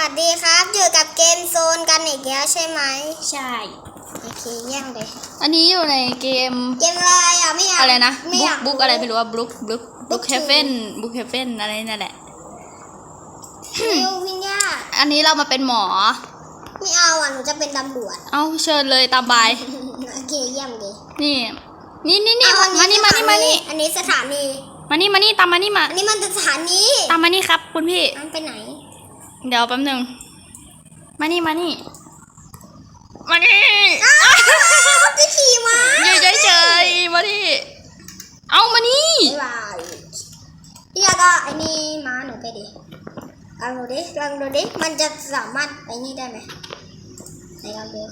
วัสดีครับ อยู่กับเกมโซนกันอีกแล้วใช่ไหมใช่ โอเคเยี่ยมเลยอันนี้อยู่ในเกมเกมอะไรอะไม่อยากอะไรนะไม่บุ๊อกยาก บุ๊กอะไรไม่รู้ว่าบุ๊กบุ๊กบุ๊ก Book เฮเฟนบุ๊กเฮเฟนอะไรนั่นแหละวิววิญญาณอันนี้เรามาเป็นหมอ ไม่เอาอะหนูจะเป็นตำรวจเอาเชิญเลยตามบาย โอเคเยี่ยมเลยนี่ นี่นี่นี่เอมานี่มานี่มานี่อันนี้สถานี มานี่มานี่ตามมานี่มา อันนี้มันสถานีตามมานี่ครับคุณพี่อันไปไหน เดี๋ยวแป๊บหนึงมานี่มานี่ มานี่อ้าวจะขี่ม้าอยู่เฉยๆมานี่เอามานี่บ๊ายบายพี่ยาก็ไอ้นี่ม้าหนูไปดิลองดูดิลองดูดิ มันจะสามารถไอ้นี่ได้ไหมไหนลองดู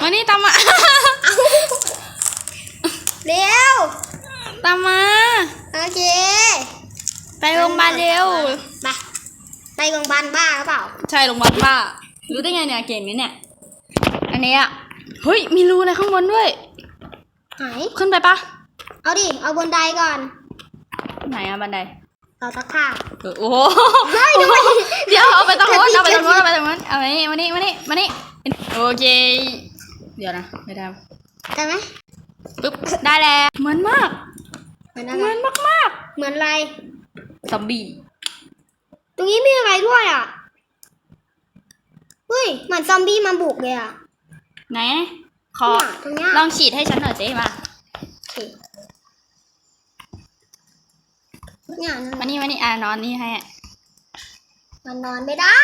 มานี่ตามมาเร็วตามมา โอเค ไปโรงพยาบาลเร็ว ไปไปโรงพยาบาลบ้าหรือเปล่า ใช่โรงพยาบาลป้า รู้ได้ไงเนี่ยเก่งนี้เนี่ย อันนี้อะเฮ้ย มีรูอะไรข้างบนด้วย ไหน ขึ้นไปปะ เอาดิ เอาบนไดก่อน ไหนอะบันไดต่อตะข้างเออโอ้โหเดี๋ยวเอาไปตรงนู้นเอาไปตรงนู้นเอาไปตรงนู้นเอามานี่มานี่มานี่มานี่โอเค เดี๋ยวนะ ไม่ได้ได้ไหมปึ๊บ ได้แล้ว เหมือนมาก เหมือนเหอะไร มือนมากเหมือนอะไรๆซ อมบี้ ตรงนี้มีอะไรด้วยอะ เฮ้ยเหมือนซอมบี้มาบุกเลยอะไหน ขอ เนี่ยตรงเนี้ยลองฉีดให้ฉันหน่อยสิมาโอเคเนี่ยมานี่มานี่อ่านอนนี่ให้มันนอนไม่ได้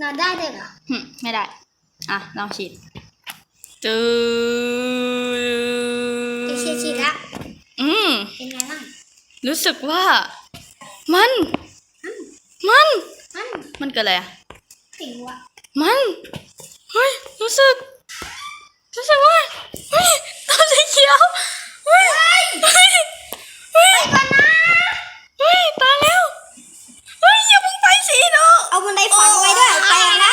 นอนได้ด้วยเหรอ หึไม่ได้ อะ ลองฉีดจืด ไปฉีดฉีดละ อืม เป็นไงบ้าง รู้สึกว่า มัน มัน มันมันเกิดอะไรอะสิวอะมันเฮ้ยรู้สึก รู้สึกว่าเฮ้ยตาสีเขียวเฮ้ย เฮ้ย เฮ้ย ไปก่อนนะ เฮ้ย ตายแล้ว เฮ้ย อย่าเพิ่งไปสิเนาะ เอาบันไดฝังไว้ด้วยไปก่อนนะ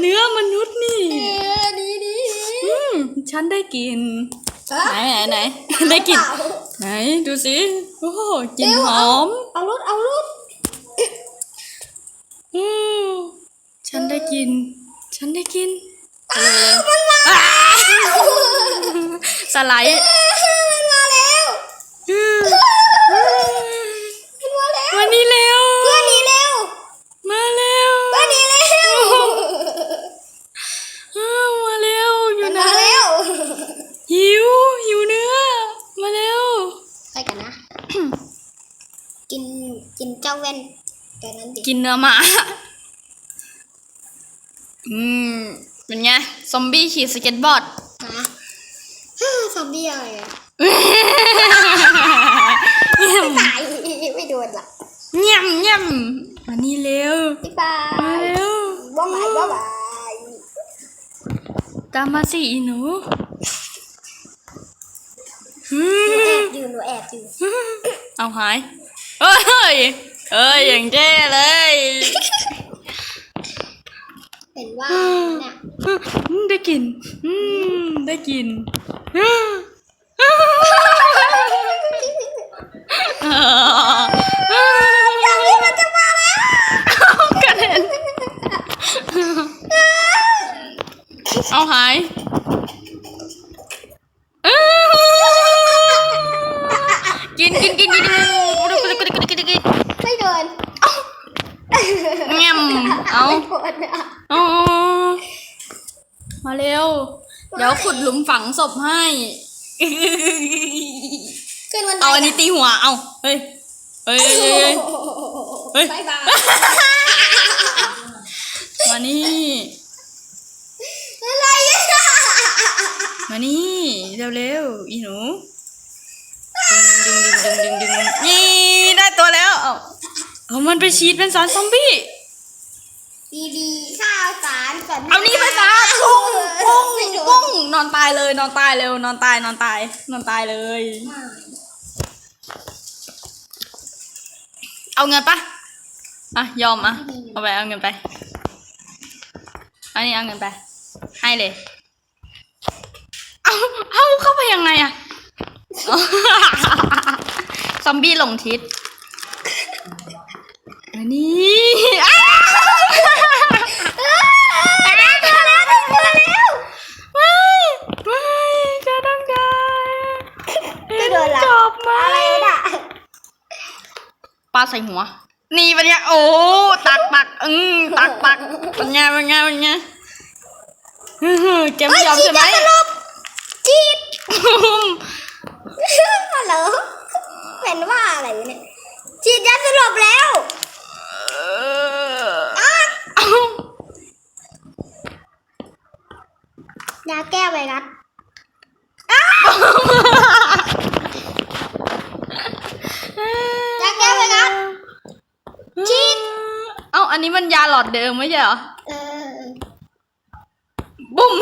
เนื้อมนุษย์นี่ เออดีดี อืม ฉันได้กิน เออ ไหนไหน ไหนได้กลินเปล่าไหนดูสิโอ้โหกลินเร็วหเอาอม เอารถเอารถอืมฉันได้กิน ฉันได้กินมันมาอ้าสไลด์ มันมาแล้ว อืม มันมาแล้ว มานี่เร็ว เพื่อนหนีเร็ว มาเร็ว เพื่อนหนีเร็ว อ้าวมาเร็ว อยู่ มัน ไหน มาแล้ว หิว หิวเนื้อ มาเร็ว ไปกันนะ กินกินเจ้าแว่นแต่นั้นดิกินเนื้อหมา อืม เป็นไง ซอมบี้ขี่สเก็ตบอร์ดนะฮ่าซอมบี้อะไรอะตายไม่โดนหรอกเงียบเงียบมานี่เร็วบ๊ายบามายเร็ว บ๊ายบายบ๊ายบาย ตามมาสิอีหนูอืหนูมแอบอยู่หนูแอบอยู่ เอาหาย เอ้ย เอ้ย อย่างเจ้เลยเห็นว่าเนี่ยอืมได้กลิน อืม ได้กลินอ งศพให้ ขึ้นวันไดเอาอันนี้ตีหัว เอาเฮ้ยเฮ้ย เฮ้ย เฮ้ย เฮ้ย บายบายมานี่ อะไรอะมานี่เร็วๆอีหนู ดึงดึงดึงดึงดึงดึงนี่ได้ตัวแล้ว เอาเอามันไปฉีดเป็นสารซอมบี้ ดีดีๆข้าว สารก่อนเอานี่ไปซะกุ้งกุ้งกุ้งนอนตายเลยนอนตายเร็วนอนตายนอนตาย นอนตายเลย เอาเงินปะอะยอมอะเอาไปเอาเงินไปอันนี้เอาเงินไป ให้เลย เอาเอาเข้าไปยังไงอะซอมบี้หลงทิศอันนี้อ้าวไม่ไม่จะต้องได้ ไม่โดนละ จบไหม อะไรน่ะ ปลา ใส่หัว นี่เป็นไงโอ้ตักตักอืมตักตักเป็นไงเป็นไงเป็นไงอื้อหือแกไม่ยอมใช่ไหมจีดฮัลโหลเป็นว่าอะไรวะเนี่ยจีดยาสลบแล้วเอออะเอ้ายาแก้ไวรัสยาแก้ไวรัส จี๊ด เอ้าอั นนี้มันยาหลอดเดิมไม่ใช่เหรอ เออบุ้ม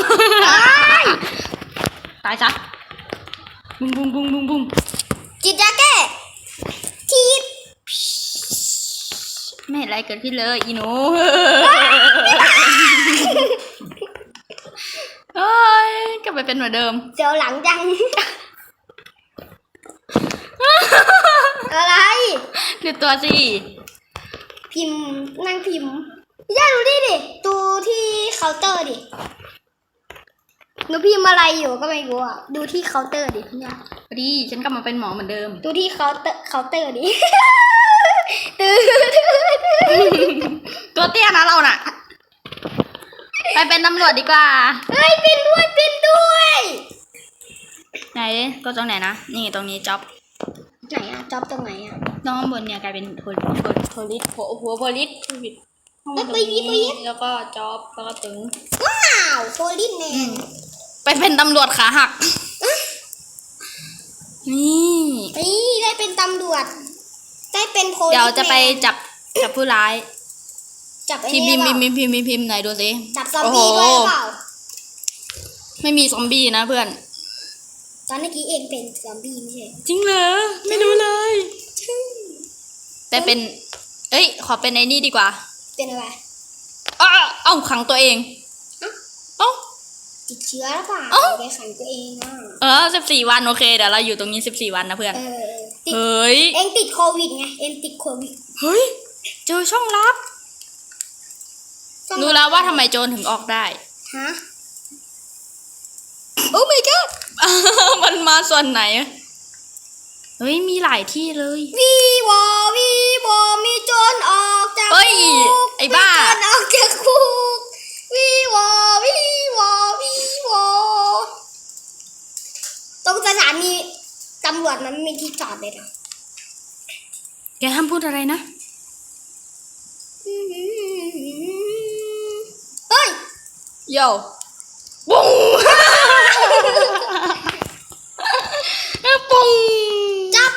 ตายตายซะบุ้มบุ้มบุ้มบุ้มบุ้มจีดยาแก้จีดไม่เห็นอะไรเกิดขึ้นเลยอีหนูเอ้ยกลับไปเป็นเหมือนเดิม เสียวหลังจัง อะไร ดูตัวสิ พิมพ์นั่งพิมพ์ย่าดูดิดิดูที่เคาน์เตอร์ดิหนูพิมพ์อะไรอยู่ก็ไม่รู้อะดูที่เคาน์เตอร์ดิพี่ย่าพอดีฉันกลับมาเป็นหมอเหมือนเดิม ดูที่เคาน์เตอร์เคาน์เตอร์ดิ ตื้อตัวเตี้ยนะเราน่ะ ไปเป็นตำรวจดีกว่า เฮ้ยเป็นด้วยเป็นด้วย ไหนตัวตรงไหนนะ นี่ตรงนี้จ็อบ ไหนอะจ็อบตรงไหนอะน้องข้างบนเนี่ยกลายเป็นโพลิโพโพลิสหัวหัวโพลิสผิดข้างบนตรงไปยิบไปยินี้บแล้วก็จ็อบแล้วก็ตึงว้าวโพลิสแมนไปเป็นตำรวจขาหัก นี่นี่ได้เป็นตำรวจ ได้เป็นโพลิสเดี๋ยวจะไปแมนจับจับผู้ร้าย จับไอ้พิมพ์นี่พิมพ์เปพิมล่าพ์พิมพ์พิมพ์พิมพ์ไหนดูสิจับซอมบี้ด้วยหรือเปล่าไม่มีซอมบี้นะเพื่อน ตอนเมื่อกี้เองเป็นซอมบี้ไม่ใช่จริงเหรอไม่รู้เลย แต่เป็น เอ้ย ขอเป็นไอ้นี่ดีกว่าเป็นอะไรอ้าเอ้าขังตัวเองเอ้าติดเชื้อหรือเปล่าเอ้าไปขังตัวเองอะเออสิบสี่วันโอเคเดี๋ยวเราอยู่ตรงนี้สิบสี่วันนะเพื่อนเออติดเฮ้ยเองติดโควิดไงเองติดโควิดเฮ้ยเจอช่องลับรู้แล้วว่าทำไมโจรถึงออกได้ฮะโอ้ my god มันมาส่วนไหนเฮ้ยมีหลายที่เลยวีวอวีวอมีโจรออกจากเฮ้ยคุกไอ้บ้ามีโจรออกจากคุกวีวอวีวอวีวอตรงสถานีตำรวจมันไม่มีที่จอดเลยนะแกห้ามพูดอะไรนะเฮ้ยโย่ปุ้ง ปุ้ง จับ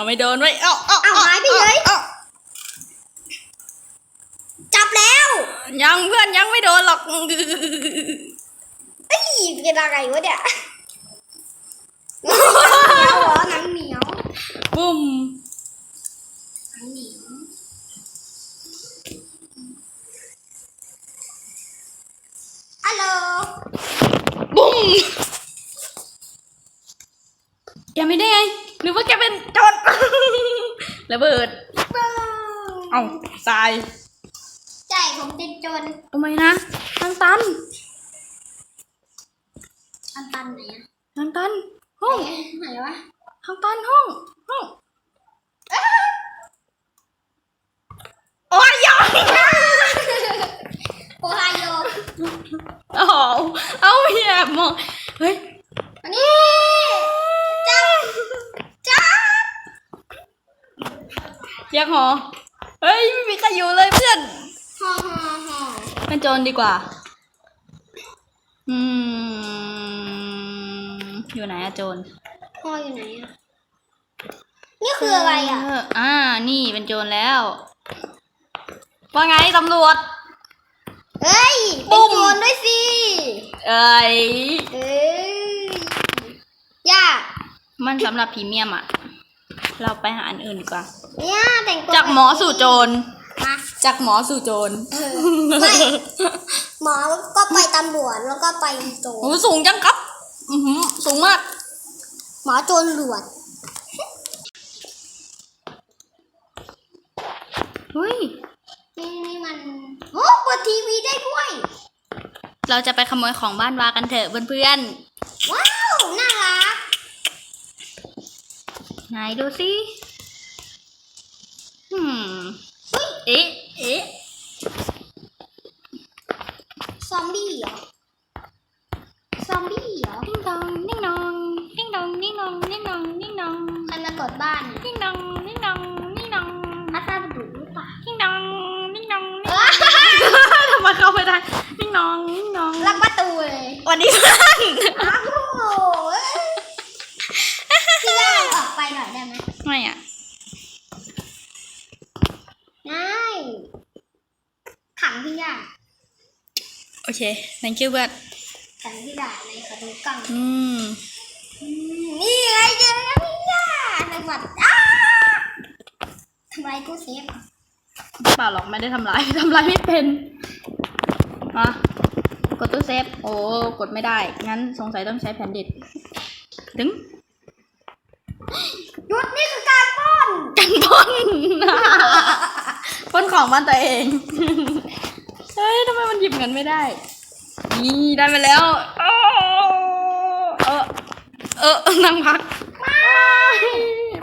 เราไม่โดนไว้ยเอ้าเอ้าเอ้าหายไปเลยอ้าจับแล้วยังเพื่อนยังไม่โดนหรอกเอ้ยเป็นอะไรวะเนี่ยหนังเหนียวเหรอหนังเหนียว ปุ้ม หนังเหนียวฮัลโหล ปุ้งแกไม่ได้ไงหรือว่าแกเป็นโจร ระเบิด เอ้าทรายใช่ผมเป็นโจรทำไมนะทางตันอันตันไหนอะทางตัน ห้องไหนวะทางตันห้อง ห้องโอ้ยยอมโอไฮโอเอาเอาอย่ามองเฮ้ย อันนี้จับจับ เรียกหอ เฮ้ยไม่มีใครอยู่เลยเพื่อนฮ่อฮ่อฮ่อเป็นโจรดีกว่า อืม อยู่ไหนอะโจรฮ่ออยู่ไหนอะนี่คืออะไรอะเอ่า นี่เป็นโจรแล้ว ว่าไงตำรวจ เฮ้ยปุ้เป็นมโจรด้วยสิ เอ้ย เอ้ยย่ามันสำหรับพรีเมียมอะเราไปหาอันอื่นดีกว่า เนี่ยแต่งตัวจากหมอสู่โจรจากหมอสู่โจรไม่หมอก็ไปตำรวจแล้วก็ไปโจรโอ้สูงจังครับ อือหือสูงมาก หมอโจรหลวดเฮ้ย นี่นี่มันโอ้เปิดทีวีได้ด้วยเราจะไปขโมยของบ้านวากันเถอะเพื่อนว้าวน่ารักไหนดูสิ ซอมบี้เหรอดิ้งดองดิ้งดองดิ้งดองดิ้งดองดิ้งดองดิ้งดองใครมากดบ้านดิ้งดองดิ้งดองดิ้งดองอาซาบุหรือเปล่าดิ้งดองดิ้งดองเอ้ยทำไมเข้าไม่ได้ดิ้งดองดิ้งดองล็อกประตูเลยวันนี้เพื่อนอ้าวโอ้โหพี่ย่าออกไปหน่อยได้ไหมไม่อะได้ขังพี่ย่าโอเค thank you เพื่อน ขังพี่ย่าในขนมกังอืมอืมนี่ไงเจอแล้วพี่ย่าในบัตรอ้าทำไรกูเซฟเปล่าหรอกไม่ได้ทำร้ายทำร้ายไม่เป็นมากดตู้เซฟ โอ้กดไม่ได้ งั้นสงสัยต้องใช้แผ่นดิดถึงหยุดนี่คือการปล้นกันปล้นปล้นของบ้านตัวเอง เฮ้ยทำไมมันหยิบเงินไม่ได้ นี่ได้มาแล้วเออเออ เออนั่งพัก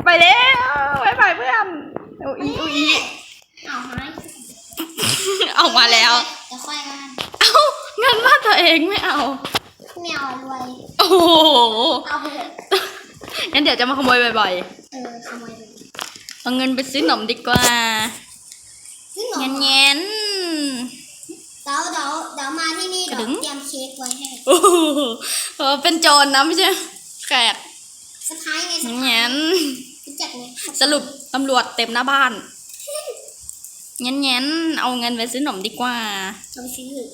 ไปแล้วไปไปเพื่อนโอ้อีโอ้อีเอาหายออกมาแล้วจะค่อยกันเอ้าเงินบ้านตัวเองไม่เอาแมวรวยโอ้โหเอาไปเถอะงั้นเดี๋ยวจะมาขโมยบ่อยเออขโมยไปๆเอาเงินไปซื้อขนมดีกว่าซื้อหนมเงี้ยเงี้ยเดี๋ยวเดี๋ยวเดี๋ยวมาที่นี่ กระเดี๋ดึยวงเตรียมเค้กไว้ให้โอ้โหเออเป็นโจรนะไม่ใช่แขกสะพายไงสะพาเงี้ยยรู้จักไหมสรุปตำรวจเต็มหน้าบ้านเงี้ยเงี้ยเอาเงินไปซื้อขนมดีกว่าเราไปซื้อเถอะ